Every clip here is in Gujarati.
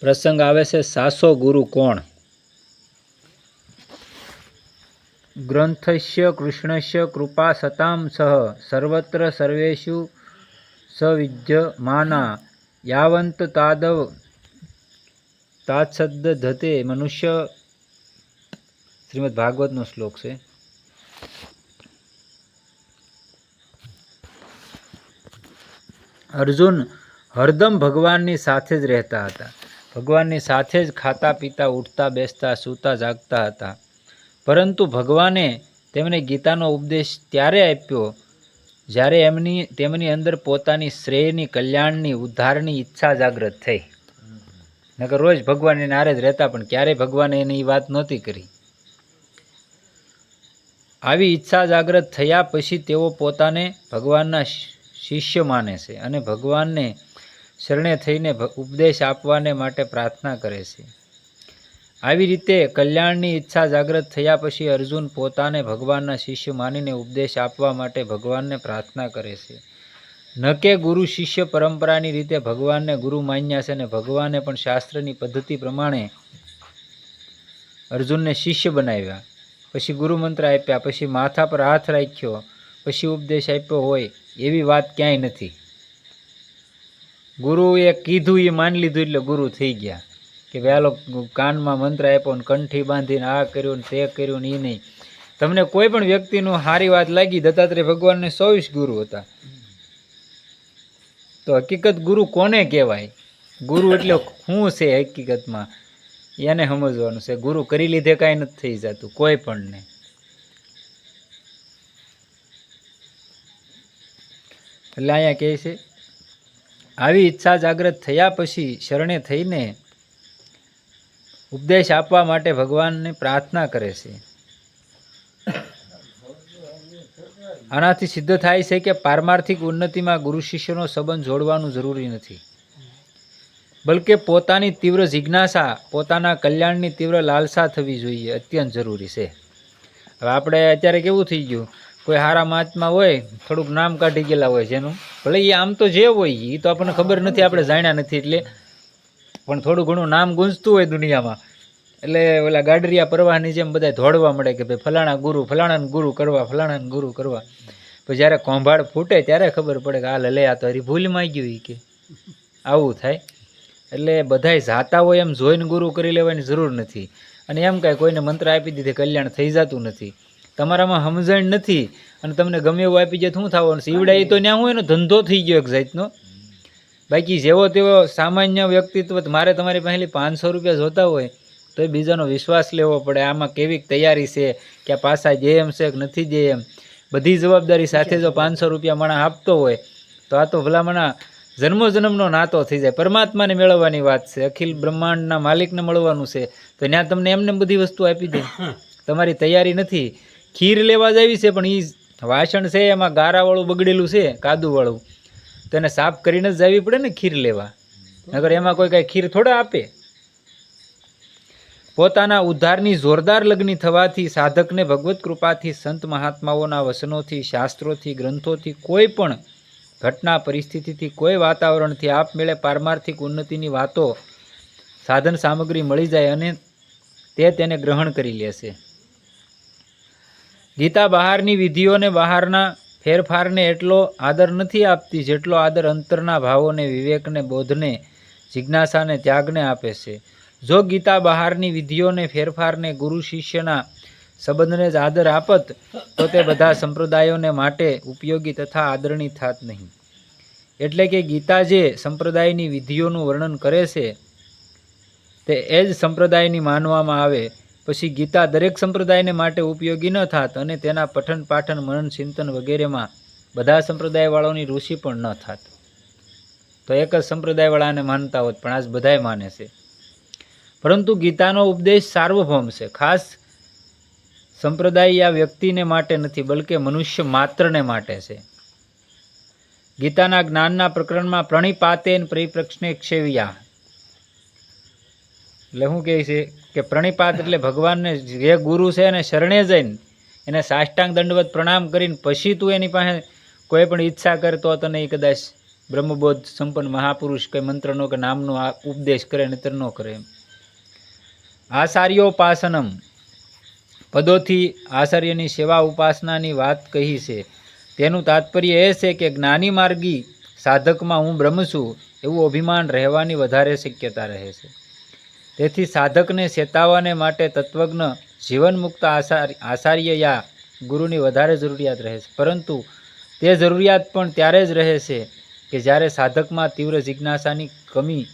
પ્રસંગ આવે છે, સાસો ગુરુ કોણ? ગ્રંથસ્ય કૃષ્ણસ્ય કૃપા સતામ સહ, સર્વત્ર સર્વેશુ સવિદ્યમાના, યાવંત તાદવ તાત્સદ્દ ધતે, મનુષ્ય શ્રીમદ ભાગવતનો શ્લોક છે. અર્જુન હરદમ ભગવાનની સાથે જ રહેતા હતા. ભગવાનની સાથે જ ખાતા પીતા, ઉઠતા, બેસતા, સૂતા, જાગતા હતા. પરંતુ ભગવાને તેમને ગીતાનો ઉપદેશ ત્યારે આપ્યો જ્યારે એમની, તેમની અંદર પોતાની શ્રેયની, કલ્યાણની, ઉદ્ધારની ઈચ્છા જાગૃત થઈ. નકર રોજ ભગવાન એને આરે જ રહેતા, પણ ક્યારેય ભગવાને એની વાત નહોતી કરી. આવી ઈચ્છા જાગૃત થયા પછી તેઓ પોતાને ભગવાનના શિષ્ય માને છે અને ભગવાનને શરણે થઈને ઉપદેશ આપવાને માટે પ્રાર્થના કરે છે. આવી રીતે કલ્યાણની ઈચ્છા જાગૃત થયા પછી અર્જુન પોતાને ભગવાનના શિષ્ય માનીને ઉપદેશ આપવા માટે ભગવાનને પ્રાર્થના કરે છે. ન કે ગુરુ શિષ્ય પરંપરાની રીતે ભગવાનને ગુરુ માન્યા છે અને ભગવાને પણ શાસ્ત્રની પદ્ધતિ પ્રમાણે અર્જુનને શિષ્ય બનાવ્યા. પછી ગુરુ મંત્ર આપ્યા, પછી માથા પર હાથ રાખ્યો, પછી ઉપદેશ આપ્યો હોય એવી વાત ક્યાંય નથી. ગુરુએ કીધું, એ માની લીધું, એટલે ગુરુ થઈ ગયા. કે વહેલો કાનમાં મંત્ર આપ્યો ને કંઠી બાંધીને આ કર્યું ને તે કર્યું ને એ નહીં. તમને કોઈ પણ વ્યક્તિનું સારી વાત લાગી, દત્તાત્રેય ભગવાનને ચોવીસ ગુરુ હતા. તો હકીકત ગુરુ કોને કહેવાય? ગુરુ એટલે શું છે હકીકતમાં? એને સમજવાનું છે. ગુરુ કરી લીધે કાંઈ નથી થઈ જતું, કોઈ પણને એટલે અહીંયા કહે છે આવી ઈચ્છા જાગ્રત થયા પછી શરણે થઈને ઉપદેશ આપવા માટે ભગવાનને પ્રાર્થના કરે છે. આનાથી સિદ્ધ થાય છે કે પારમાર્થિક ઉન્નતિમાં ગુરુ શિષ્યનો સંબંધ જોડવાનું જરૂરી નથી. બલકે પોતાની તીવ્ર જિજ્ઞાસા, પોતાના કલ્યાણની તીવ્ર લાલસા થવી જોઈએ, અત્યંત જરૂરી છે. હવે આપણે અત્યારે કેવું થઈ ગયું? કોઈ હારા મહાત્મા હોય, થોડુંક નામ કાઢી ગયેલા હોય જેનું. ભલે એ આમ તો જે હોય એ તો આપણને ખબર નથી, આપણે જાણ્યા નથી એટલે. પણ થોડું ઘણું નામ ગુંજતું હોય દુનિયામાં. એટલે ઓલા ગાડરિયા પ્રવાહની જેમ બધા દોડવા મળે કે ભાઈ ફલાણા ગુરુ, ફલાણાને ગુરુ કરવા, ફલાણાને ગુરુ કરવા. પછી જ્યારે કોંભાળ ફૂટે ત્યારે ખબર પડે કે આ લે આ તો હરી ભૂલમાં ગયું કે. આવું થાય. એટલે બધાય જાતા હોય એમ જોઈને ગુરુ કરી લેવાની જરૂર નથી. અને એમ કાંઈ કોઈને મંત્ર આપી દીધે, કલ્યાણ થઈ જતું નથી. તમારામાં સમજણ નથી અને તમને ગમે એવું આપી જાય તો શું થવાનું? સીવડાય તો ત્યાં હું એનો ધંધો થઈ ગયો એક જાતનો. બાકી જેવો તેવો સામાન્ય વ્યક્તિત્વ મારે તમારી પાસેથી પાંચસો રૂપિયા જોતા હોય તો એ બીજાનો વિશ્વાસ લેવો પડે. આમાં કેવી તૈયારી છે? કે આ પાછા જે એમ છે કે નથી જે એમ? બધી જવાબદારી સાથે જો પાંચસો રૂપિયા માણસ આપતો હોય તો આ તો ભલામણા જન્મો જન્મનો નાતો થઈ જાય. પરમાત્માને મેળવવાની વાત છે. અખિલ બ્રહ્માંડના માલિકને મળવાનું છે. તો ત્યાં તમને એમને બધી વસ્તુ આપી દે. તમારી તૈયારી નથી. ખીર લેવા જાવી છે, પણ એ વાસણ છે, એમાં ગારાવાળું બગડેલું છે, કાદુવાળું. તો એને સાફ કરીને જ જવી પડે ને ખીર લેવા. નગર એમાં કોઈ કાંઈ ખીર થોડા આપે. પોતાના ઉદ્ધારની જોરદાર લગ્ની થવાથી સાધકને ભગવત કૃપાથી સંત મહાત્માઓના વસનોથી, શાસ્ત્રોથી, ગ્રંથોથી કોઈ પણ ઘટના પરિસ્થિતિથી, કોઈ વાતાવરણથી આપમેળે પારમાર્થિક ઉન્નતિની વાતો સાધન સામગ્રી મળી જાય અને તે તેને ગ્રહણ કરી લેશે ગીતા બહારની વિધિઓને બહારના ફેરફારને એટલો આદર નથી આપતી જેટલો આદર અંતરના ભાવોને, વિવેકને, બોધને, જિજ્ઞાસાને, ત્યાગને આપે છે. જો ગીતા બહારની વિધિઓને, ફેરફારને ગુરુ શિષ્યના સંબંધને જ આદર આપત, તો તે બધા સંપ્રદાયોને માટે ઉપયોગી તથા આદરણી થાત નહીં. એટલે કે ગીતા જે સંપ્રદાયની વિધિઓનું વર્ણન કરે છે, તે એ જ સંપ્રદાયની માનવામાં આવે પછી ગીતા દરેક સંપ્રદાયને માટે ઉપયોગી ન થાત અને તેના પઠન પાઠન મનન ચિંતન વગેરેમાં બધા સંપ્રદાયવાળાઓની ઋષિ પણ ન થાત. તો એક જ સંપ્રદાયવાળાને માનતા હોત, પણ આજ બધાય માને છે. પરંતુ ગીતાનો ઉપદેશ સાર્વભૌમ છે. ખાસ સંપ્રદાય આ વ્યક્તિને માટે નથી, બલકે મનુષ્ય માત્રને માટે છે. ગીતાના જ્ઞાનના પ્રકરણમાં પ્રણિપાતેન પરિપ્રક્ષને ક્ષેવ્યા. એટલે શું કહે છે કે પ્રણિપાત એટલે ભગવાનને જે ગુરુ છે એને શરણે જઈને એને સાષ્ટાંગ દંડવત પ્રણામ કરીને પછી તું એની પાસે કોઈ પણ ઈચ્છા કરતો તને એ કદાચ બ્રહ્મબોધ સંપન્ન મહાપુરુષ કંઈ મંત્રનો કે નામનો આ ઉપદેશ કરે, નહીતર ન કરે એમ. આચાર્યોપાસનમ. પદોથી આચાર્યની સેવા ઉપાસનાની વાત કહી છે. તેનું તાત્પર્ય એ છે કે જ્ઞાની માર્ગી સાધકમાં હું બ્રહ્મ છું, એવું અભિમાન રહેવાની વધારે શક્યતા રહે છે. તેથી સાધકને ચેતાવવાને માટે તત્વજ્ઞ જીવનમુક્ત આચાર્ય આચાર્ય યા ગુરુની વધારે જરૂરિયાત રહે છે. પરંતુ તે જરૂરિયાત પણ ત્યારે જ રહે છે કે જ્યારે સાધકમાં તીવ્ર જિજ્ઞાસાની કમી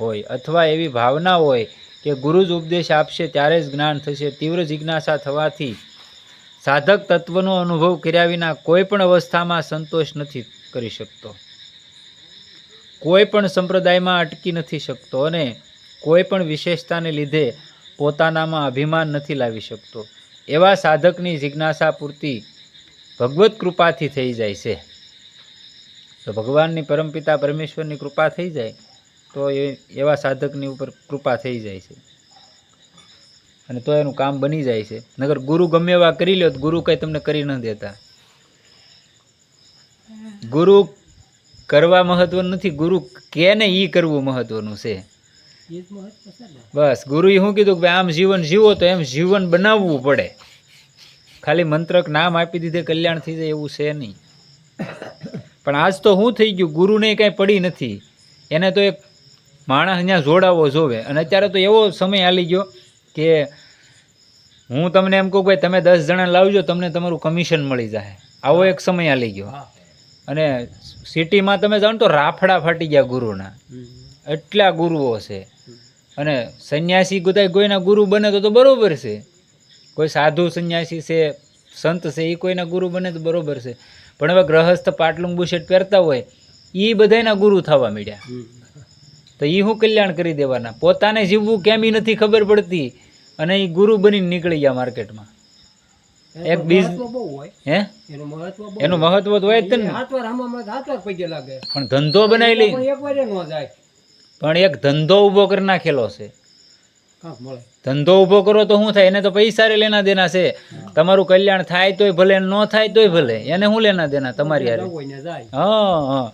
હોય અથવા એવી ભાવના હોય કે ગુરુ જ ઉપદેશ આપશે ત્યારે જ જ્ઞાન થશે. તીવ્ર જિજ્ઞાસા થવાથી સાધક તત્વનો અનુભવ કર્યા વિના કોઈ પણ અવસ્થામાં સંતોષ નથી કરી શકતો. કોઈ પણ સંપ્રદાયમાં અટકી નથી શકતો અને કોઈ પણ વિશેષતાને લીધે પોતાનામાં અભિમાન નથી લાવી શકતો. એવા સાધકની જિજ્ઞાસા પૂર્તિ ભગવત કૃપાથી થઈ જાય છે. તો ભગવાનની પરમપિતા પરમેશ્વરની કૃપા થઈ જાય, તો એ એવા સાધકની ઉપર કૃપા થઈ જાય છે. અને તો એનું કામ બની જાય છે. નગર ગુરુ ગમે એવા કરી લ્યો, તો ગુરુ કંઈ તમને કરી ન દેતા. ગુરુ કરવા મહત્વનું નથી, ગુરુ કે ને ઈ કરવું મહત્વનું છે? એ બસ ગુરુએ શું કીધું કે ભાઈ આમ જીવન જીવો તો એમ જીવન બનાવવું પડે. ખાલી મંત્રક નામ આપી દીધે કલ્યાણ થઈ જાય એવું છે નહીં. પણ આજ તો શું થઈ ગયું? ગુરુને કાંઈ પડી નથી. એને તો એક માણસ અહીંયા જોડાવો જોવે. અને અત્યારે તો એવો સમય આલી ગયો કે હું તમને એમ કહું કે તમે દસ જણા લાવજો તમને તમારું કમિશન મળી જાય. આવો એક સમય આલી ગયો. અને સિટીમાં તમે જાણો તો રાફડા ફાટી ગયા ગુરુના. એટલા ગુરુઓ છે. અને સંન્યાસી બધા કોઈના ગુરુ બને તો તો બરોબર છે. કોઈ સાધુ સંન્યાસી છે સંત છે એ કોઈના ગુરુ બને તો બરોબર છે. પણ હવે ગ્રહસ્થ પાટલું બુશેટ પહેરતા હોય એ બધાયના ગુરુ થવા માંડ્યા. તો એ શું કલ્યાણ કરી દેવાના? પોતાને જીવવું કેમ નથી ખબર પડતી? અને એ ગુરુ બનીને નીકળી ગયા માર્કેટમાં. એક બીજ- હે? એનું મહત્વ તો હોય જ ને. પણ ધંધો બનાવી લઈ પણ એક ધંધો ઊભો કરી નાખેલો છે. ધંધો ઊભો કરો તો શું થાય? એને તો પૈસા રે લેના દેના છે. તમારું કલ્યાણ થાય તોય ભલે ન થાય તોય ભલે. એને શું લેના દેના તમારી હારે? હા હા.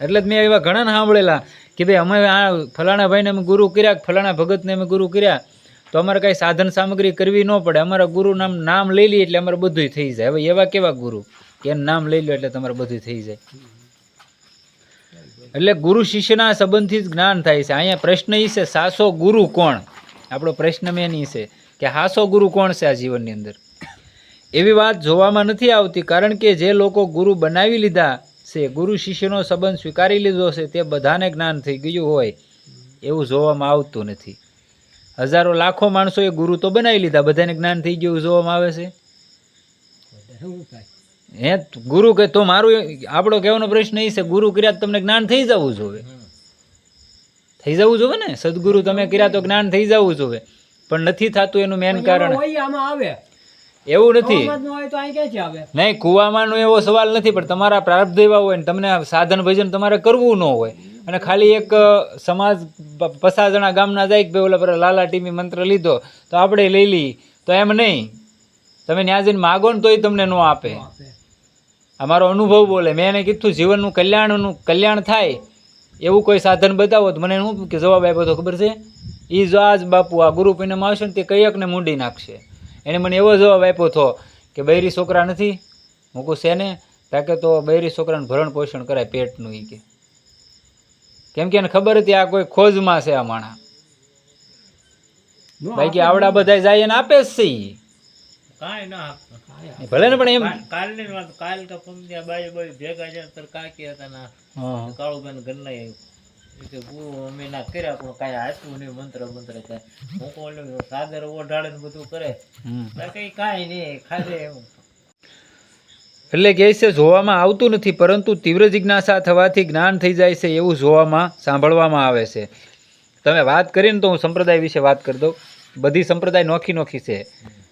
એટલે જ મેં એવા ઘણા સાંભળેલા કે ભાઈ અમે આ ફલાણા ભાઈને અમે ગુરુ કર્યા ફલાણા ભગતને અમે ગુરુ કર્યા તો અમારે કાંઈ સાધન સામગ્રી કરવી ન પડે. અમારા ગુરુ નામ નામ લઈ લઈએ એટલે અમારે બધું થઈ જાય. હવે એવા કેવા ગુરુ? કે નામ લઈ લો એટલે તમારે બધું થઈ જાય. એટલે ગુરુ શિષ્યના સંબંધથી જ જ્ઞાન થાય છે. અહીંયા પ્રશ્ન એ છે, સાસો ગુરુ કોણ? આપણો પ્રશ્ન મેન એ છે કે હાસો ગુરુ કોણ છે આ જીવનની અંદર? એવી વાત જોવામાં નથી આવતી, કારણ કે જે લોકો ગુરુ બનાવી લીધા છે, ગુરુ શિષ્યનો સંબંધ સ્વીકારી લીધો છે, તે બધાને જ્ઞાન થઈ ગયું હોય એવું જોવામાં આવતું નથી. હજારો લાખો માણસોએ ગુરુ તો બનાવી લીધા, બધાને જ્ઞાન થઈ ગયું જોવામાં આવે છે? હે ગુરુ કે તો મારું આપણો કહેવાનો પ્રશ્ન એ છે ગુરુ કર્યા તમને જ્ઞાન થઈ જવું જોવે. થઈ જવું જોવે ને? સદગુરુ તમે કર્યા તો જ્ઞાન થઈ જવું જોવે. પણ નથી થતું એનું મેન કારણ. એવું નથી. નહીં કુવામાંનો એવો સવાલ નથી પણ તમારા પ્રારબ્ધ એવા હોય ને તમને સાધન ભજન તમારે કરવું ન હોય. અને ખાલી એક સમાજ પચાસ જણા ગામના જાય કે ઓલા પર લાલા ટીમી મંત્ર લીધો તો આપણે લઈ લઈ તો એમ નહીં. તમે ન્યાજીને માગો ને તોય તમને ન આપે. અમારો અનુભવ બોલે. મેં એને કીધું જીવનનું કલ્યાણનું કલ્યાણ થાય એવું કોઈ સાધન બતાવો. તો મને શું કે જવાબ આપ્યો તો ખબર છે? એ જો આજ બાપુ આ ગુરુ પૂનમ આવશે ને તે કયકને મૂંડી નાખશે. એને મને એવો જવાબ આપ્યો હતો કે બૈરી છોકરા નથી મૂકું છે ને તાકે તો બૈરી છોકરાને ભરણ પોષણ કરાય પેટનું એ કે. કેમ કે એને ખબર હતી આ કોઈ ખોજમાં છે આ માણા. નો બાકી આવડા બધા જાય એને આપે જ છે કાંઈ ના આપતો. ભલે ને પણ એમ કાલ- કાલની વાત કાલ તો પમદિયા બાઈ બાઈ ભેગા છે તાર કાકી હતા ના. કાળુબેન ઘરના કે ગુરુ અમે ના કર્યા પણ કાંઈ આપ્યું નહીં મંત્ર મંત્ર કાંઈ હું કહું સાદર ઓઢાડે ને બધું કરે. કઈ કાંઈ નહીં ખાલી એમ. એટલે કહે છે જોવામાં આવતું નથી પરંતુ તીવ્ર જિજ્ઞાસા થવાથી જ્ઞાન થઈ જાય છે એવું જોવામાં સાંભળવામાં આવે છે. તમે વાત કરીને તો હું સંપ્રદાય વિશે વાત કરી દઉં. બધી સંપ્રદાય નોખી નોખી છે.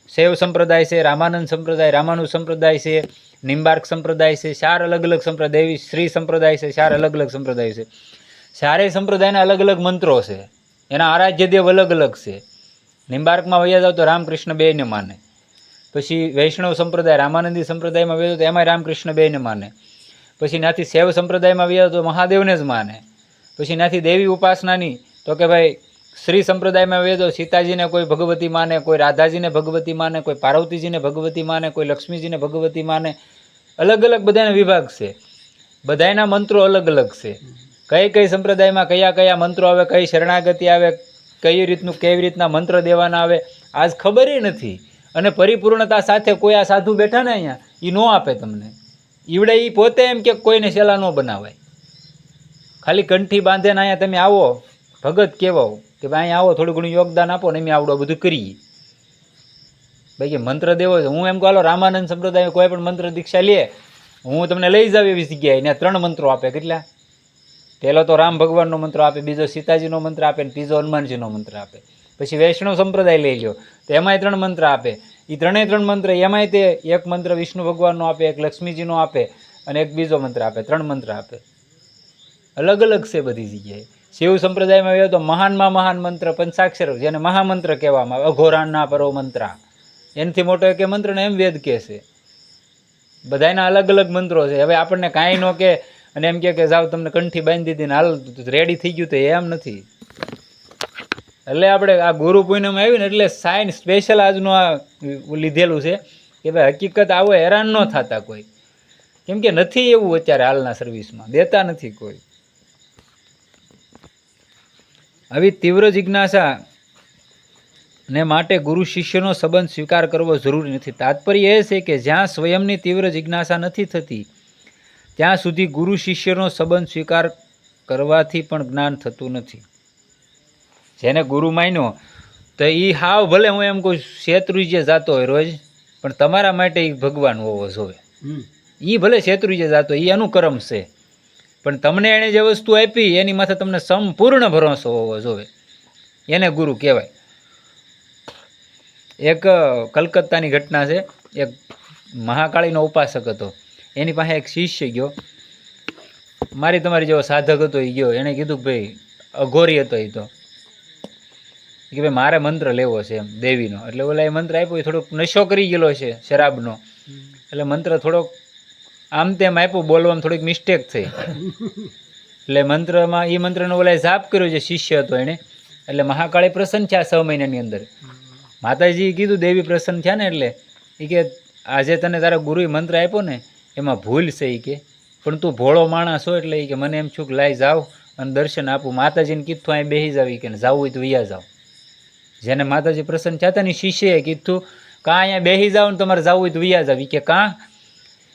શૈવ સંપ્રદાય છે, રામાનંદ સંપ્રદાય, રામાનુ સંપ્રદાય છે નિમ્બાર્ક સંપ્રદાય છે, ચાર અલગ અલગ સંપ્રદાય એવી શ્રી સંપ્રદાય છે, ચાર અલગ અલગ સંપ્રદાય છે. ચારેય સંપ્રદાયના અલગ અલગ મંત્રો છે. એના આરાધ્ય દેવ અલગ અલગ છે. નિમ્બાર્કમાં વૈયા જાવ તો રામકૃષ્ણ બેને માને. પછી વૈષ્ણવ સંપ્રદાય, રામાનંદી સંપ્રદાયમાં વેદો તો એમાં રામકૃષ્ણ બેને માને. પછી ત્યાંથી શૈવ સંપ્રદાયમાં આવ્યા તો મહાદેવને જ માને. પછી ત્યાંથી દેવી ઉપાસનાની, તો કે ભાઈ શ્રી સંપ્રદાયમાં વેદો, સીતાજીને કોઈ ભગવતી માને, કોઈ રાધાજીને ભગવતી માને, કોઈ પાર્વતીજીને ભગવતી માને, કોઈ લક્ષ્મીજીને ભગવતી માને. અલગ અલગ બધાના વિભાગ છે. બધાયના મંત્રો અલગ અલગ છે. કઈ કઈ સંપ્રદાયમાં કયા કયા મંત્રો આવે, કઈ શરણાગતિ આવે, કઈ રીતનું, કેવી રીતના મંત્ર દેવાના આવે, આજ ખબર નથી. અને પરિપૂર્ણતા સાથે કોઈ આ સાધુ બેઠા ને અહીંયા એ ન આપે તમને. ઈવડે એ પોતે એમ કે કોઈને સેલા ન બનાવાય. ખાલી કંઠી બાંધે ને અહીંયા તમે આવો, ભગત કહેવાઓ કે ભાઈ અહીંયા આવો, થોડું ઘણું યોગદાન આપો ને અમે આવડું બધું કરીએ. ભાઈ મંત્ર દેવો છે. હું એમ કહો રામાનંદ સંપ્રદાય કોઈ પણ મંત્ર દીક્ષા લે, હું તમને લઈ જાવ એવી જગ્યાએ. ને ત્રણ મંત્રો આપે. કેટલા? પહેલો તો રામ ભગવાનનો મંત્ર આપે, બીજો સીતાજીનો મંત્ર આપે, ને ત્રીજો હનુમાનજીનો મંત્ર આપે. પછી વૈષ્ણવ સંપ્રદાય લઈ લ્યો. તો એમાંય ત્રણ મંત્ર આપે. એ ત્રણેય ત્રણ મંત્ર, એમાંય તે એક મંત્ર વિષ્ણુ ભગવાનનો આપે, એક લક્ષ્મીજીનો આપે, અને એક બીજો મંત્ર આપે. ત્રણ મંત્ર આપે. અલગ અલગ છે બધી જગ્યાએ. શિવ સંપ્રદાયમાં આવ્યો તો મહાનમાં મહાન મંત્ર પંચાક્ષર જેને મહામંત્ર કહેવામાં આવે, અઘોરાણના પરો મંત્ર. એનાથી મોટો એક મંત્ર ને એમ વેદ કહે છે. બધાયના અલગ અલગ મંત્રો છે. હવે આપણને કાંઈ ન કે અને એમ કહે કે જાઓ તમને કંઠી બાંધી દીધી ને હાલ રેડી થઈ ગયું તો એમ નથી. એટલે આપણે આ ગુરુ પૂનમ આવી ને એટલે સાઈન સ્પેશિયલ આજનું આ લીધેલું છે કે ભાઈ હકીકત આવો હેરાન ન થતા કોઈ. કેમ કે નથી એવું અત્યારે હાલના સર્વિસમાં દેતા નથી કોઈ. આવી તીવ્ર જિજ્ઞાસા ને માટે ગુરુ શિષ્યનો સંબંધ સ્વીકાર કરવો જરૂરી નથી. તાત્પર્ય એ છે કે જ્યાં સ્વયંની તીવ્ર જિજ્ઞાસા નથી થતી ત્યાં સુધી ગુરુ શિષ્યનો સંબંધ સ્વીકાર કરવાથી પણ જ્ઞાન થતું નથી. જેને ગુરુ માન્યો તો એ હાવ ભલે હું એમ કહું શેત્રુજ્ય જાતો હોય રોજ પણ તમારા માટે એ ભગવાન હોવો જોઈએ. એ ભલે શેત્રુજ્ય જાતો એ એનું કર્મ છે. પણ તમને એણે જે વસ્તુ આપી એની માથે તમને સંપૂર્ણ ભરોસો હોવો જોવે એને ગુરુ કહેવાય. એક કલકત્તાની ઘટના છે. એક મહાકાળીનો ઉપાસક હતો. એની પાસે એક શિષ્ય ગયો. મારી તમારી જેવો સાધક હતો એ ગયો. એણે કીધું કે ભાઈ અઘોરી હતો એ તો. કે ભાઈ મારે મંત્ર લેવો છે એમ દેવીનો. એટલે ઓલા એ મંત્ર આપ્યો એ થોડોક નશો કરી ગયેલો છે શરાબનો. એટલે મંત્ર થોડોક આમ તેમ આપ્યું, બોલવામાં થોડીક મિસ્ટેક થઈ. એટલે મંત્રમાં એ મંત્રનો ઓલા જાપ કર્યો જે શિષ્ય હતો એણે એટલે મહાકાળી પ્રસન્ન થયા છ મહિનાની અંદર. માતાજી કીધું, દેવી પ્રસન્ન થયા ને એટલે. એ કે, આજે તને તારા ગુરુએ મંત્ર આપ્યો ને, એમાં ભૂલ છે. એ કે, પણ તું ભોળો માણસ હો એટલે. એ કે, મને એમ છું કે લાઈ જાવ અને દર્શન આપું. માતાજીને કીધું અહીં બેસી જાવ. કે જાવું હોય તો વૈયા જાવ. જેને માતાજી પ્રસન્ન થયા હતા ને શિષ્યએ કીધું, કાં અહીંયા બેસી જાવ ને તમારે જાવું હોય તો વૈયા જાવ. કે, કાં?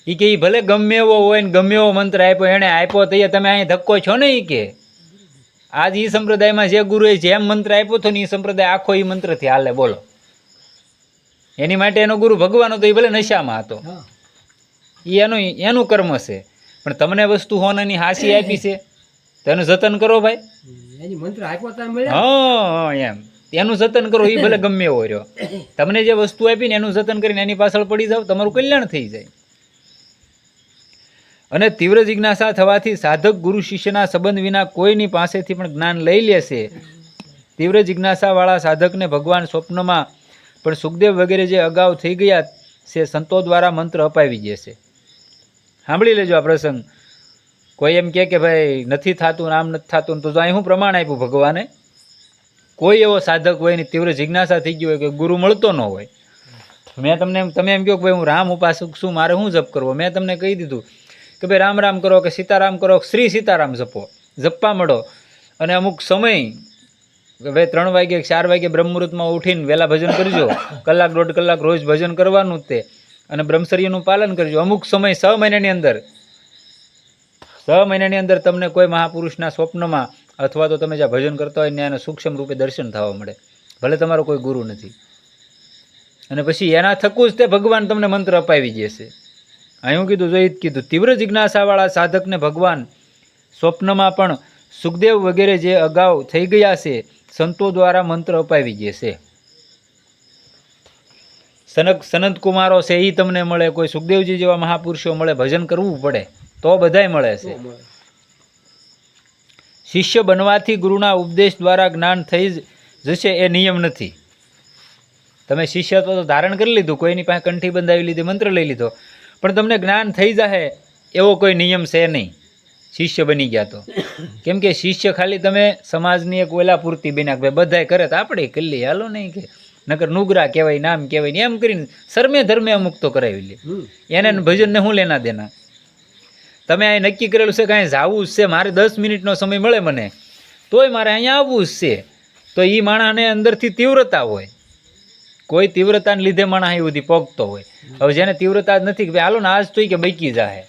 ઈ કે એ ભલે ગમે એવો હોય ને ગમે એવો મંત્ર આપ્યો એણે આપ્યો તો તમે અહીંયા ધક્કો છો ને ઈ કે? આજ ઈ સંપ્રદાયમાં જે ગુરુએ જેમ મંત્ર આપ્યો હતો ને એ સંપ્રદાય આખો એ મંત્રથી હાલે બોલો. એની માટે એનો ગુરુ ભગવાન હતો એ ભલે નશામાં હતો. એ એનું એનું કર્મ છે. પણ તમને વસ્તુ હોનાની હાસી આપી છે? તો એનું જતન કરો ભાઈ. હા એમ. એનું જતન કરો એ ભલે ગમે એવો રહ્યો. તમને જે વસ્તુ આપી ને એનું જતન કરીને એની પાછળ પડી જાવ તમારું કલ્યાણ થઈ જાય. અને તીવ્ર જિજ્ઞાસા થવાથી સાધક ગુરુ શિષ્યના સંબંધ વિના કોઈની પાસેથી પણ જ્ઞાન લઈ લેશે. તીવ્ર જિજ્ઞાસાવાળા સાધકને ભગવાન સ્વપ્નમાં પણ સુખદેવ વગેરે જે અગાઉ થઈ ગયા છે, સંતો દ્વારા મંત્ર અપાવી જશે સાંભળી લેજો આ પ્રસંગ. કોઈ એમ કહે કે ભાઈ, નથી થતું ને આમ નથી થતું તો અહીં હું પ્રમાણ આપ્યું ભગવાને? કોઈ એવો સાધક હોય એની તીવ્ર જિજ્ઞાસા થઈ ગઈ હોય કે ગુરુ મળતો ન હોય. મેં તમને તમે એમ કહો કે ભાઈ, હું રામ ઉપાસક છું, મારે શું જપ કરવો? મેં તમને કહી દીધું કે ભાઈ રામ રામ કરો કે સીતારામ કરો, શ્રી સીતારામ જપો. જપવા મળો. અને અમુક સમય હવે ત્રણ વાગે ચાર વાગે બ્રહ્મૃતમાં ઉઠીને વહેલા ભજન કરજો. કલાક, દોઢ કલાક રોજ ભજન કરવાનું તે. અને બ્રહ્મચર્યનું પાલન કરજો. અમુક સમય છ મહિનાની અંદર, છ મહિનાની અંદર તમને કોઈ મહાપુરુષના સ્વપ્નમાં અથવા તો તમે જ્યાં ભજન કરતા હોય ત્યાં એના સૂક્ષ્મ રૂપે દર્શન થવા મળે. ભલે તમારો કોઈ ગુરુ નથી. અને પછી એના થકું જ તે ભગવાન તમને મંત્ર અપાવી જશે અહીં કીધું જોઈ કીધું. તીવ્ર જિજ્ઞાસાવાળા સાધકને ભગવાન સ્વપ્નમાં પણ સુખદેવ વગેરે જે અગાઉ થઈ ગયા છે સંતો દ્વારા મંત્ર અપાવી જશે. સનક સનત કુમારો છે એ તમને મળે કોઈ સુખદેવજી જેવા મહાપુરુષો મળે ભજન કરવું પડે તો બધાય મળે છે. શિષ્ય બનવાથી ગુરુના ઉપદેશ દ્વારા જ્ઞાન થઈ જ જશે એ નિયમ નથી. તમે શિષ્યત્વ તો ધારણ કરી લીધું કોઈની પાસે કંઠી બંધાવી લીધી મંત્ર લઈ લીધો પણ તમને જ્ઞાન થઈ જશે એવો કોઈ નિયમ છે નહીં. શિષ્ય બની ગયા તો. કેમ કે શિષ્ય ખાલી તમે સમાજની એક ઓલા પૂરતી બની ભાઈ બધાય કરે તો આપણે કલ્લી હાલો નહીં કે. નકર નુગરા કહેવાય નામ કહેવાય ને એમ કરીને સર્મે ધર્મે અમુક તો કરાવી લે. એને ને ભજનને શું લેના દેના? તમે અહીં નક્કી કરેલું છે કે અહીં જવું જ છે મારે દસ મિનિટનો સમય મળે મને. તોય મારે અહીંયા આવવું જ છે. તો એ માણસને અંદરથી તીવ્રતા હોય. કોઈ તીવ્રતાને લીધે માણસ અહીં સુધી પગતો હોય. હવે જેને તીવ્રતા જ નથી કે ભાઈ હાલો ને આજ તો કે બૈકી જાહે.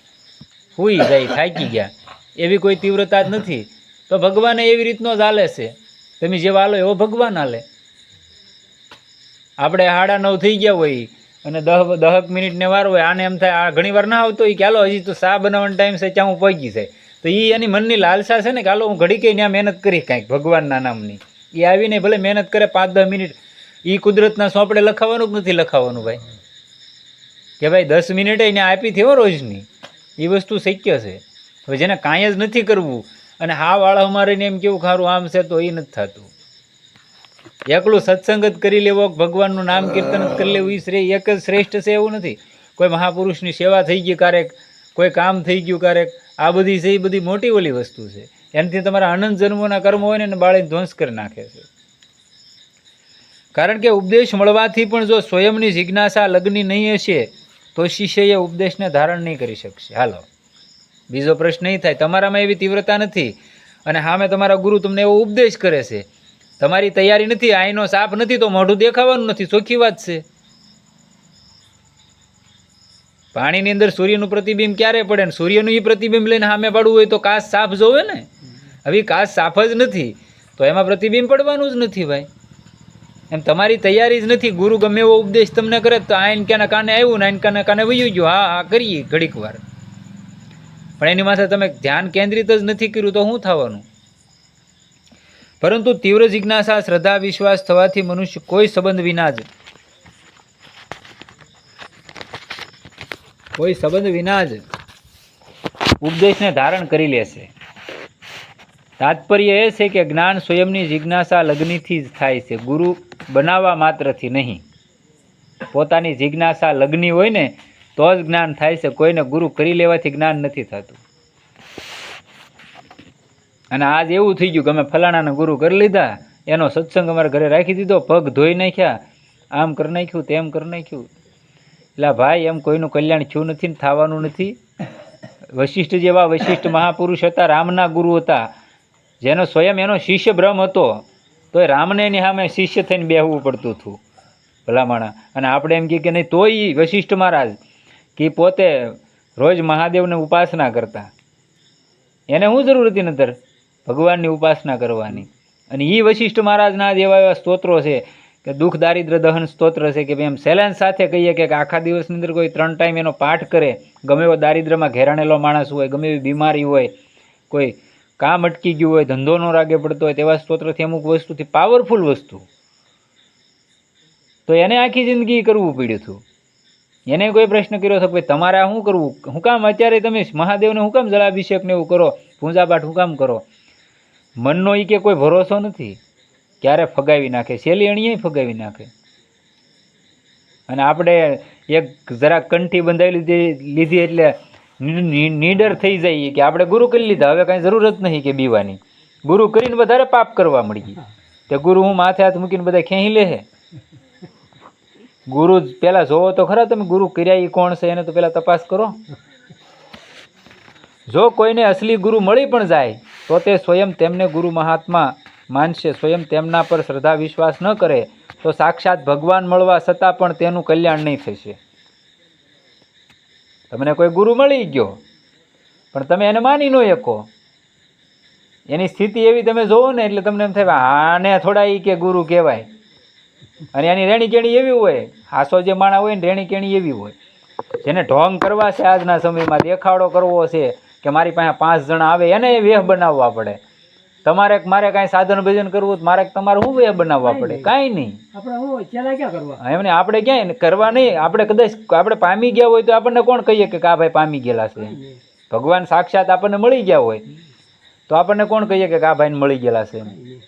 હુઈ જાય, થાકી ગયા. એવી કોઈ તીવ્રતા જ નથી. તો ભગવાને એવી રીતનો જ હાલે છે. તમે જેવા હાલો એવો ભગવાન હાલે. આપણે સાડા નવ થઈ ગયા હોય અને દહ, દહક મિનિટને વાર હોય, આને એમ થાય, આ ઘણી વાર ના આવતો કે હાલો હજી તો સા બનાવવાનો ટાઈમ છે, ત્યાં હું પહોંચી જાય. તો એ એની મનની લાલસા છે ને કે હાલો હું ઘડી કઈ ત્યાં મહેનત કરી કાંઈક ભગવાનના નામની. એ આવીને ભલે મહેનત કરે પાંચ દસ મિનિટ એ કુદરતના સોંપડે લખાવાનું જ નથી લખાવાનું ભાઈ? કે ભાઈ, દસ મિનિટે એને આપી થયો રોજની. એ વસ્તુ શક્ય છે. હવે જેને કાંઈ જ નથી કરવું, અને હા, વાળા અમારે એમ કેવું ખારું આમ છે તો એ નથી થતું. એકલું સત્સંગ જ કરી લેવો ભગવાનનું નામ કીર્તન કરી લેવું એ શ્રેય એક જ શ્રેષ્ઠ છે એવું નથી. કોઈ મહાપુરુષની સેવા થઈ ગઈ ક્યારેક, કોઈ કામ થઈ ગયું ક્યારેક, આ બધી છે એ બધી મોટી ઓલી વસ્તુ છે. એનાથી તમારા અનંત જન્મોના કર્મ હોય ને બાળીને ધ્વંસ કરી નાખે છે. કારણ કે ઉપદેશ મળવાથી પણ જો સ્વયંની જિજ્ઞાસા લગ્ની નહીં હશે, તો શિષ્ય એ ઉપદેશને ધારણ નહીં કરી શકશે. હાલો. બીજો પ્રશ્ન નહીં થાય, તમારામાં એવી તીવ્રતા નથી અને સામે તમારા ગુરુ તમને એવો ઉપદેશ કરે છે. તમારી તૈયારી નથી, આઈનો સાપ નથી, તો મોઢું દેખાવાનું નથી. ચોખ્ખી વાત છે. પાણીની અંદર સૂર્યનું પ્રતિબિંબ ક્યારે પડે ને સૂર્યનું એ પ્રતિબિંબ લઈને સામે પાડવું હોય તો કાચ સાફ જોવે ને? હવે કાચ સાફ જ નથી, તો એમાં પ્રતિબિંબ પડવાનું જ નથી ભાઈ. એમ તમારી તૈયારી જ નથી. ગુરુ ગમે એવો ઉપદેશ તમને કરે તો આઈન ક્યાંના કાને આવ્યું ને આઈન કાને કાને વયું ગયું? હા હા, કરીએ ઘડીક વાર. પણ એની માથે તમે ધ્યાન કેન્દ્રિત જ નથી કર્યું તો શું થવાનું? પરંતુ તીવ્ર જિજ્ઞાસા, શ્રદ્ધા, વિશ્વાસ થવાથી મનુષ્ય કોઈ સંબંધ વિના જ કોઈ સંબંધ વિના જ ઉપદેશને ધારણ કરી લેશે. તાત્પર્ય એ છે કે જ્ઞાન સ્વયંની જિજ્ઞાસા લગ્નથી જ થાય છે. ગુરુ બનાવવા માત્રથી નહીં. પોતાની જિજ્ઞાસા લગ્ની હોય ને, તો જ જ્ઞાન થાય છે. કોઈને ગુરુ કરી લેવાથી જ્ઞાન નથી થતું. અને આજ એવું થઈ ગયું કે અમે ફલાણાના ગુરુ કરી લીધા. એનો સત્સંગ અમારા ઘરે રાખી દીધો. પગ ધોઈ નાખ્યા. આમ કરી નાખ્યું, તેમ કરી નાખ્યું. એટલે ભાઈ, એમ કોઈનું કલ્યાણ થયું નથી ને થવાનું નથી. વશિષ્ઠ જેવા વશિષ્ઠ મહાપુરુષ હતા, રામના ગુરુ હતા. જેનો સ્વયં એનો શિષ્ય બ્રહ્મ હતો, તોય રામને એની સામે શિષ્ય થઈને બેહવું પડતું હતું, ભલામણા. અને આપણે એમ કહીએ કે નહીં, તોય વશિષ્ઠ મહારાજ કે પોતે રોજ મહાદેવને ઉપાસના કરતા. એને શું જરૂર હતી નતર ભગવાનની ઉપાસના કરવાની. અને એ વશિષ્ઠ મહારાજના જ એવા એવા સ્તોત્રો છે કે દુઃખ, દારિદ્ર, દહન સ્તોત્ર છે કે એમ સેલેન્સ સાથે કહીએ કે આખા દિવસની અંદર કોઈ ત્રણ ટાઈમ એનો પાઠ કરે, ગમે એવો દારિદ્રમાં ઘેરાણેલો માણસ હોય, ગમે એવી બીમારી હોય, કોઈ કામ અટકી ગયું હોય, ધંધો ન રાગે પડતો હોય, તેવા સ્ત્રોત્રથી અમુક વસ્તુથી પાવરફુલ વસ્તુ. તો એને આખી જિંદગી કરવું પડ્યું હતું. એને કોઈ પ્રશ્ન કર્યો હતો કે તમારે આ શું કરવું? હું કામ અત્યારે તમે મહાદેવને હું કામ જલાભિષેક ને એવું કરો? પૂજાપાઠ હું કામ કરો? મનનો એ કે કોઈ ભરોસો નથી. ક્યારે ફગાવી નાખે? શેલી અણીએ ફગાવી નાખે. અને આપણે એક જરાક કંઠી બંધાવી લીધી લીધી એટલે નીડર થઈ જઈએ કે આપણે ગુરુ કરી લીધા, હવે કાંઈ જરૂર જ નહીં કે બીવાની. ગુરુ કરીને વધારે પાપ કરવા મળી તે ગુરુ હું માથે હાથ મૂકીને બધા ખેંચી લે ગુરુ પેલા જોવો તો ખરા તમે, ગુરુ કર્યા ઈ કોણ છે એને તો પેલા તપાસ કરો. જો કોઈને અસલી ગુરુ મળી પણ જાય, તો તે સ્વયં તેમને ગુરુ મહાત્મા માનશે. સ્વયં તેમના પર શ્રદ્ધા વિશ્વાસ ન કરે, તો સાક્ષાત ભગવાન મળવા છતાં પણ તેનું કલ્યાણ નહીં થશે. તમને કોઈ ગુરુ મળી ગયો, પણ તમે એને માની ન શકો. એની સ્થિતિ એવી તમે જોવો ને એટલે તમને એમ થાય આને થોડા એ કે ગુરુ કહેવાય. અને એની રેણી કેણી એવી હોય, હાસો જે માણા હોય ને રેણી કેણી એવી હોય. જેને ઢોંગ કરવા છે આજના સમયમાં, દેખાડો કરવો છે કે મારી પાસે પાંચ જણા આવે, એને વેહ બનાવવા પડે. તમારે મારે કાંઈ સાધન ભજન કરવું મારે તમારે શું એ બનાવવા પડે? કાંઈ નહીં. આપણે હું ક્યાં કરવા? એમને આપણે ક્યાંય કરવા નહીં. આપણે કદાચ આપણે પામી ગયા હોય તો આપણને કોણ કહીએ કે આ ભાઈ પામી ગયેલા છે? ભગવાન સાક્ષાત આપણને મળી ગયા હોય. તો આપણને કોણ કહીએ કે આ ભાઈને મળી ગયેલા છે? એની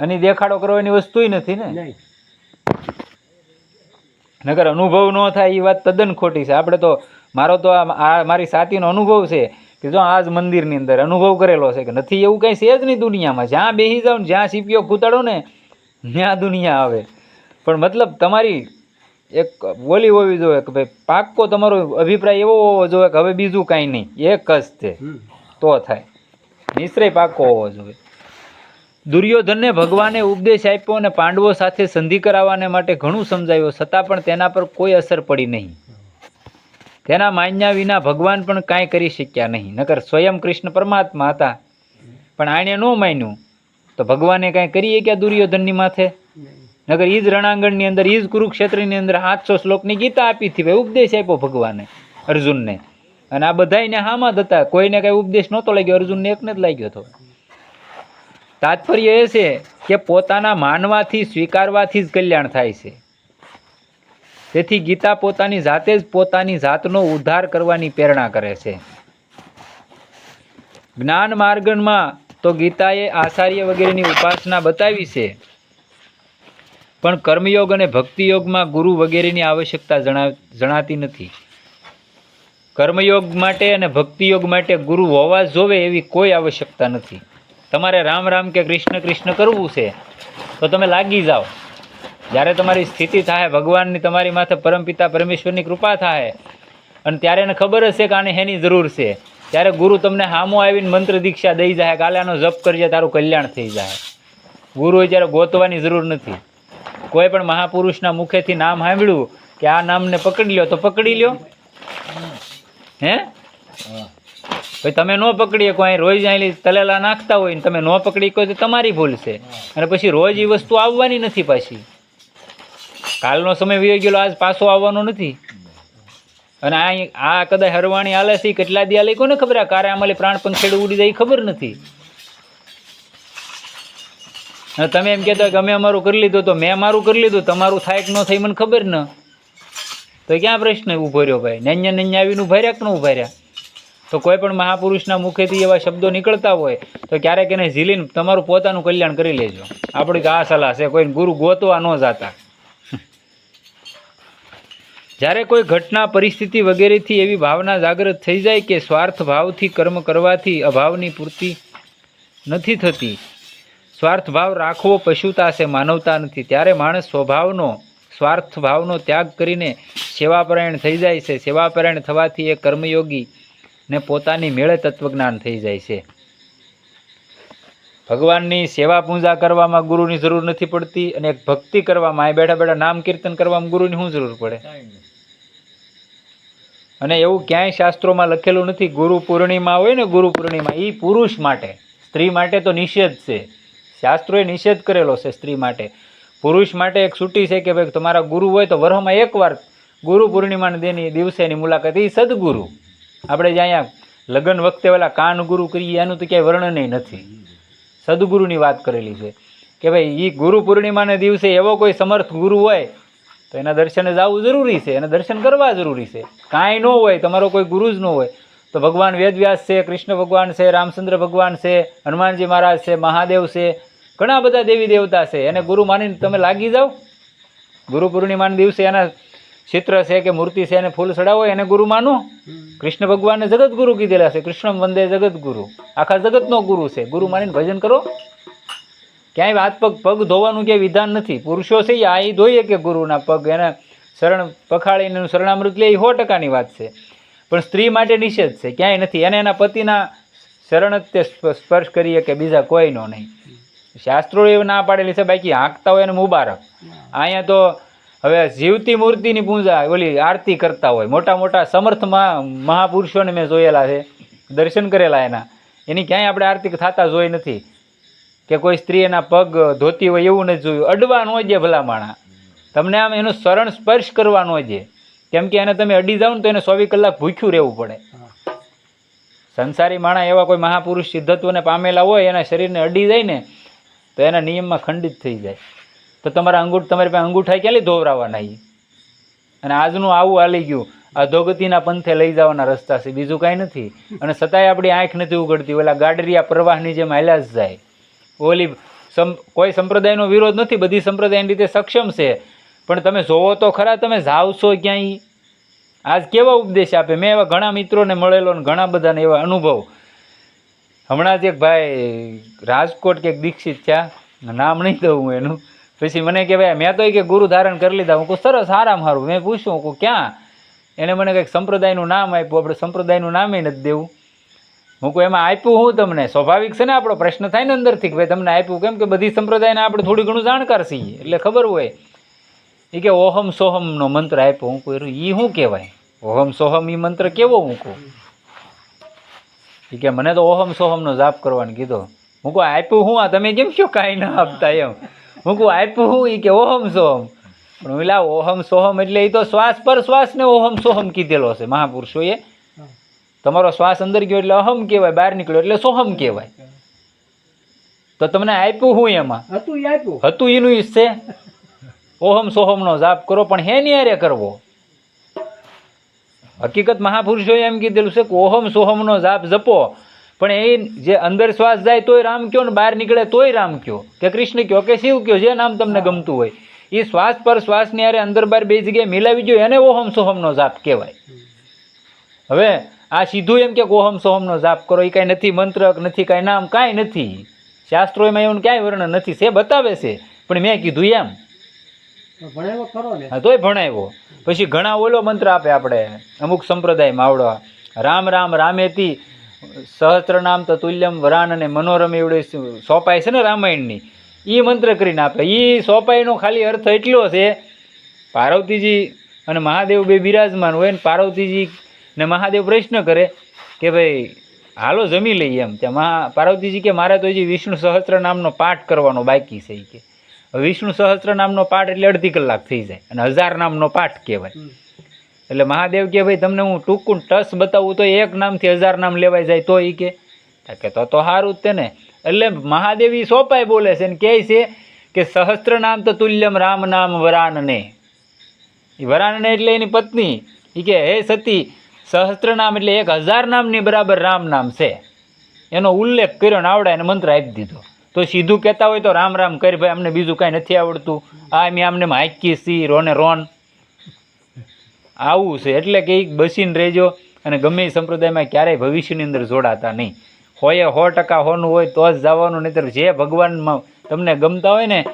અને દેખાડો કરવાની વસ્તુય નથી ને? નગર અનુભવ ન થાય એ વાત તદ્દન ખોટી છે. આપણે તો મારો તો આ આ મારી સાતીનો અનુભવ છે. કે જો આ જ મંદિરની અંદર અનુભવ કરેલો છે કે નથી એવું કંઈ છે જ નહીં દુનિયામાં. જ્યાં બેસી જાઓ ને જ્યાં સીપીઓ કૂતાડો ને ત્યાં દુનિયા આવે. પણ મતલબ તમારી એક બોલી હોવી જોઈએ કે ભાઈ પાક્કો તમારો અભિપ્રાય એવો હોવો જોઈએ કે હવે બીજું કાંઈ નહીં. એક જ છે. તો થાય. નિશ્ચય પાક્કો હોવો જોઈએ. દુર્યોધનને ભગવાને ઉપદેશ આપ્યો અને પાંડવો સાથે સંધિ કરાવવાને માટે ઘણું સમજાવ્યું. છતાં પણ તેના પર કોઈ અસર પડી નહીં. તેના માન્યા વિના ભગવાન પણ કાંઈ કરી શક્યા નહીં. નકર સ્વયં કૃષ્ણ પરમાત્મા હતા. પણ આણે ન માન્યું. તો ભગવાને કાંઈ કરીએ શક્યા દુર્યોધનની માથે? નગર ઈજ રણાંગણની અંદર ઈજ કુરુક્ષેત્રની અંદર સાતસો શ્લોકની ગીતા આપી હતી ભાઈ, ઉપદેશ આપ્યો ભગવાને, અર્જુનને. અને આ બધાયને હામાં જ હતા. કોઈને કાંઈ ઉપદેશ નહોતો લાગ્યો, અર્જુનને એકને જ લાગ્યો હતો. તાત્પર્ય એ છે કે પોતાના માનવાથી સ્વીકારવાથી જ કલ્યાણ થાય છે. તેથી ગીતા પોતાની જાતે જ પોતાની જાતનો ઉદ્ધાર કરવાની પ્રેરણા કરે છે. જ્ઞાન માર્ગમાં તો ગીતાએ આચાર્ય વગેરેની ઉપાસના બતાવી છે. પણ કર્મયોગ અને ભક્તિયોગમાં ગુરુ વગેરેની આવશ્યકતા જણાતી નથી. કર્મયોગ માટે અને ભક્તિયોગ માટે ગુરુ હોવા જોવે એવી કોઈ આવશ્યકતા નથી. તમારે રામ રામ કે કૃષ્ણ કૃષ્ણ કરવું છે, તો તમે લાગી જાઓ. જ્યારે તમારી સ્થિતિ થાય, ભગવાનની તમારી માથે પરમપિતા પરમેશ્વરની કૃપા થાય, અને ત્યારે એને ખબર હશે કે આને હેની જરૂર છે. ત્યારે ગુરુ તમને હામો આવીને મંત્ર દીક્ષા દઈ જાય કાલે આનો જપ કરજે તારું કલ્યાણ થઈ જાય. ગુરુએ જ્યારે ગોતવાની જરૂર નથી. કોઈ પણ મહાપુરુષના મુખેથી નામ સાંભળ્યું કે આ નામને પકડી લ્યો, તો પકડી લ્યો. હે? ભાઈ, તમે ન પકડીએ, કોઈ રોજ અહીં તલેલા નાખતા હોય ને તમે ન પકડી કહો તો તમારી ભૂલ છે. અને પછી રોજ એ વસ્તુ આવવાની નથી પાછી. કાલનો સમય વી ગયેલો, આજ પાછો આવવાનો નથી. અને આ આ કદાચ હરવાણી હાલે છે કેટલા દી હાલે કોને ખબર? આ કારે આમાં પ્રાણ પંખેડું ઉડી જાય ખબર નથી. તમે એમ કહેતા કે અમે અમારું કરી લીધું તો મેં મારું કરી લીધું, તમારું થાય કે ન થાય મને ખબર ન. તો ક્યાં પ્રશ્ન ઊભો રહ્યો ભાઈ? નૈયા નૈયા આવીને ઊભા રહ્યા કે ન ઊભા રહ્યા? તો કોઈ પણ મહાપુરુષના મુખેથી એવા શબ્દો નીકળતા હોય, તો ક્યારેક એને ઝીલીને તમારું પોતાનું કલ્યાણ કરી લેજો. આપણી આ સલાહ છે કોઈ ગુરુ ગોતવા ન જાતા. જ્યારે કોઈ ઘટના, પરિસ્થિતિ વગેરેથી એવી ભાવના જાગૃત થઈ જાય કે સ્વાર્થ ભાવથી કર્મ કરવાથી અભાવની પૂર્તિ નથી થતી. સ્વાર્થ ભાવ રાખવો પશુતા છે, માનવતા નથી. ત્યારે માણસ સ્વભાવનો, સ્વાર્થ ભાવનો ત્યાગ કરીને સેવાપરાયણ થઈ જાય છે. સેવાપરાયણ થવાથી એ કર્મયોગી ને પોતાની મેળે તત્વજ્ઞાન થઈ જાય છે. ભગવાનની સેવા પૂજા કરવામાં ગુરુની જરૂર નથી પડતી અને ભક્તિ કરવામાં, અહીં બેઠા બેઠા નામ કીર્તન કરવામાં ગુરુની શું જરૂર પડે? અને એવું ક્યાંય શાસ્ત્રોમાં લખેલું નથી, ગુરુ પૂર્ણિમા હોય ને ગુરુ પૂર્ણિમા એ પુરુષ માટે. સ્ત્રી માટે તો નિષેધ છે. શાસ્ત્રોએ નિષેધ કરેલો છે સ્ત્રી માટે. પુરુષ માટે એક છૂટી છે કે ભાઈ તમારા ગુરુ હોય તો વરહમાં એકવાર ગુરુ પૂર્ણિમાના દેની દિવસેની મુલાકાત એ સદગુરુ. આપણે જે અહીંયા લગ્ન વખતે પેલા કાન ગુરુ કરીએ, એનું તો ક્યાંય વર્ણન નથી. સદગુરુની વાત કરેલી છે કે ભાઈ એ ગુરુ પૂર્ણિમાના દિવસે એવો કોઈ સમર્થ ગુરુ હોય તો એના દર્શને જવું જરૂરી છે, એના દર્શન કરવા જરૂરી છે. કાંઈ ન હોય, તમારો કોઈ ગુરુ જ ન હોય. તો ભગવાન વેદવ્યાસ છે, કૃષ્ણ ભગવાન છે, રામચંદ્ર ભગવાન છે, હનુમાનજી મહારાજ છે, મહાદેવ છે, ઘણા બધા દેવી દેવતા છે. એને ગુરુ માનીને તમે લાગી જાઓ. ગુરુ પૂર્ણિમાના દિવસે એના ચિત્ર છે કે મૂર્તિ છે, એને ફૂલ ચડાવો, એને ગુરુ માનો. કૃષ્ણ ભગવાનને જગતગુરુ કીધેલા છે. કૃષ્ણ વંદે જગતગુરુ આખા જગતનો ગુરુ છે. ગુરુ માનીને ભજન કરો. ક્યાંય હાથ પગ પગ ધોવાનું ક્યાંય વિધાન નથી. પુરુષો છે આ એ ધોઈએ કે ગુરુના પગ? એને શરણ પખાડીને શરણામૃત લે એ સો ટકાની વાત છે. પણ સ્ત્રી માટે નિષેધ છે, ક્યાંય નથી. એને એના પતિના શરણ જ તે સ્પર્શ કરીએ કે બીજા કોઈનો નહીં. શાસ્ત્રો એ ના પાડેલી છે, બાકી હાંકતા હોય એને મુબારક. અહીંયા તો હવે જીવતી મૂર્તિની પૂજા, ઓલી આરતી કરતા હોય. મોટા મોટા સમર્થ મહાપુરુષોને મેં જોયેલા છે, દર્શન કરેલા એના. એની ક્યાંય આપણે આરતી થતા જોઈ નથી. કે કોઈ સ્ત્રી એના પગ ધોતી હોય એવું નથી જોયું. અડવા ન જે ભલા માણા તમને આમ એનું શરણ સ્પર્શ કરવાનો છે કેમ કે એને તમે અડી જાઓ ને તો એને ચોવીસ કલાક ભૂખ્યું રહેવું પડે. સંસારી માણા એવા કોઈ મહાપુરુષ સિદ્ધત્વને પામેલા હોય, એના શરીરને અડી જાય ને, તો એના નિયમમાં ખંડિત થઈ જાય. તો તમારા અંગૂઠ, તમારી પાસે અંગૂઠા ક્યાંથી ધોવરાવાના એ અને આજનું આવું હાલી ગયું. અધોગતિના પંથે લઈ જવાના રસ્તા છે. બીજું કાંઈ નથી. અને છતાંય આપણી આંખ નથી ઉગડતી. ઓલા ગાડરિયા પ્રવાહની જેમ હાલ્યા જ જાય. ઓલી સમ, કોઈ સંપ્રદાયનો વિરોધ નથી, બધી સંપ્રદાયની રીતે સક્ષમ છે. પણ તમે જોવો તો ખરા, તમે છો ક્યાંય? આજ કેવા ઉપદેશ આપે? મેં એવા ઘણા મિત્રોને મળેલો ને ઘણા બધાને એવા અનુભવ. હમણાં જ એક ભાઈ રાજકોટ કે દીક્ષિત થયા નામ નહીં દઉં હું એનું. પછી મને કે ભાઈ, મેં તો કે ગુરુ ધારણ કરી લીધા. હું કહું, સરસ આરામ સારું મેં પૂછ્યું, હું ક્યાં? એણે મને કંઈક સંપ્રદાયનું નામ આપ્યું. આપણે સંપ્રદાયનું નામે નથી દેવું. હું કહું, એમાં આપ્યું હું તમને? સ્વાભાવિક છે ને આપણો પ્રશ્ન થાય ને અંદરથી કે ભાઈ, તમને આપ્યું કેમ કે બધી સંપ્રદાયને આપણે થોડી ઘણું જાણકાર છીએ? એટલે ખબર હોય. એ કે, ઓહમ સોહમનો મંત્ર આપ્યો હું કહું એ શું કહેવાય? ઓહમ સોહમ એ મંત્ર કેવો હું કહું? એ કે, મને તો ઓહમ સોહમનો જાપ કરવાનું કીધો. હું કહું, આપ્યું હું? આ તમે કેમ છો કાંઈ ના આપતા એમ? હું કહું, આપ્યું હું? એ કે, ઓહમ સોહમ. પણ ઓહમ સોહમ એટલે એ તો શ્વાસ પર શ્વાસને ઓહમ સોહમ કીધેલો છે, મહાપુરુષોએ. તમારો શ્વાસ અંદર ગયો એટલે અહમ કહેવાય બહાર નીકળ્યો એટલે સોહમ કહેવાય. તો તમને આપ્યું હું એમાં? હતું આપ્યું. હતું એનું ઈ છે. ઓહમ સોહમનો જાપ કરો પણ હે નિયારે કરવો. હકીકત મહાપુરુષોએ એમ કીધેલું છે કે ઓહમ સોહમનો જાપ જપો પણ એ જે અંદર શ્વાસ જાય તોય રામ કયો ને બહાર નીકળે તોય રામ કયો? કે કૃષ્ણ કયો કે શિવ કયો જે નામ તમને ગમતું હોય. એ શ્વાસ પર શ્વાસની અરે અંદર બહાર બે જગ્યાએ મિલાવી જોઈએ એને ઓહમ સોહમનો જાપ કહેવાય. હવે આ સીધું એમ કે ગોહમ સોહમનો જાપ કરો એ કાંઈ નથી મંત્રક નથી કાંઈ નામ કાંઈ નથી. શાસ્ત્રોમાં એવું ક્યાંય વર્ણન નથી છે બતાવે છે. પણ મેં કીધું એમ. ભણાવ્યો ખરો ને? હા તોય ભણાવ્યો. પછી ઘણા ઓલો મંત્ર આપે આપણે અમુક સંપ્રદાયમાં આવડવા. રામ રામ રામેતી સહસ્ત્ર નામ તો તુલ્યમ વરાન અને મનોરમ એવડે સોંપાય છે ને રામાયણની. એ મંત્ર કરીને આપે. એ સોંપાયનો ખાલી અર્થ એટલો છે પાર્વતીજી અને મહાદેવ બે બિરાજમાન હોય ને પાર્વતીજી ને મહાદેવ પ્રશ્ન કરે કે ભાઈ હાલો જમી લઈએ એમ. ત્યાં મહા પાર્વતીજી કે મારે તો હજી વિષ્ણુ સહસ્ત્ર નામનો પાઠ કરવાનો બાકી છે. કે વિષ્ણુ સહસ્ત્ર નામનો પાઠ એટલે અડધી કલાક થઈ જાય અને હજાર નામનો પાઠ કહેવાય. એટલે મહાદેવ કે ભાઈ તમને હું ટૂંકું ટસ બતાવું તો એક નામથી હજાર નામ લેવાઈ જાય તો. એ કે કે તો તો સારું જ તે ને. એટલે મહાદેવ ઈ સોપાય બોલે છે ને કહે છે કે સહસ્ત્ર નામ તો તુલ્યમ રામ નામ વરાનને. એ વરાનને એટલે એની પત્ની. એ કે હે સતી સહસ્ત્ર નામ એટલે એક હજાર નામની બરાબર રામ નામ છે. એનો ઉલ્લેખ કર્યો ને આવડે એને મંત્ર આપી દીધો. તો સીધું કહેતા હોય તો રામ રામ કરી ભાઈ, અમને બીજું કાંઈ નથી આવડતું. આ મેં આમને હાકી સી, રોને રોન. આવું છે. એટલે કે બસીને રહેજો અને ગમે એ સંપ્રદાયમાં ક્યારેય ભવિષ્યની અંદર જોડાતા નહીં. હોય સો ટકા હોનું હોય તો જ જવાનું, નહીતર જે ભગવાનમાં તમને ગમતા હોય ને,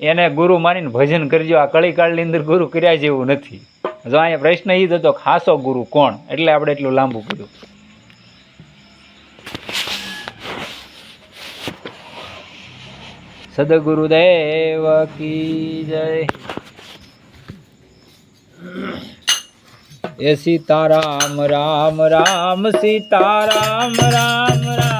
એને ગુરુ માનીને ભજન કરજો. આ કળીકાળની અંદર ગુરુ કર્યા જેવું નથી. જો અહીંયા પ્રશ્ન એ જ હતો ખાસો ગુરુ કોણ? એટલે આપણે એટલું લાંબુ કર્યું. સદગુરુદેવ કી જય. એ સીતારામ, રામ રામ, સીતારામ, રામ રામ.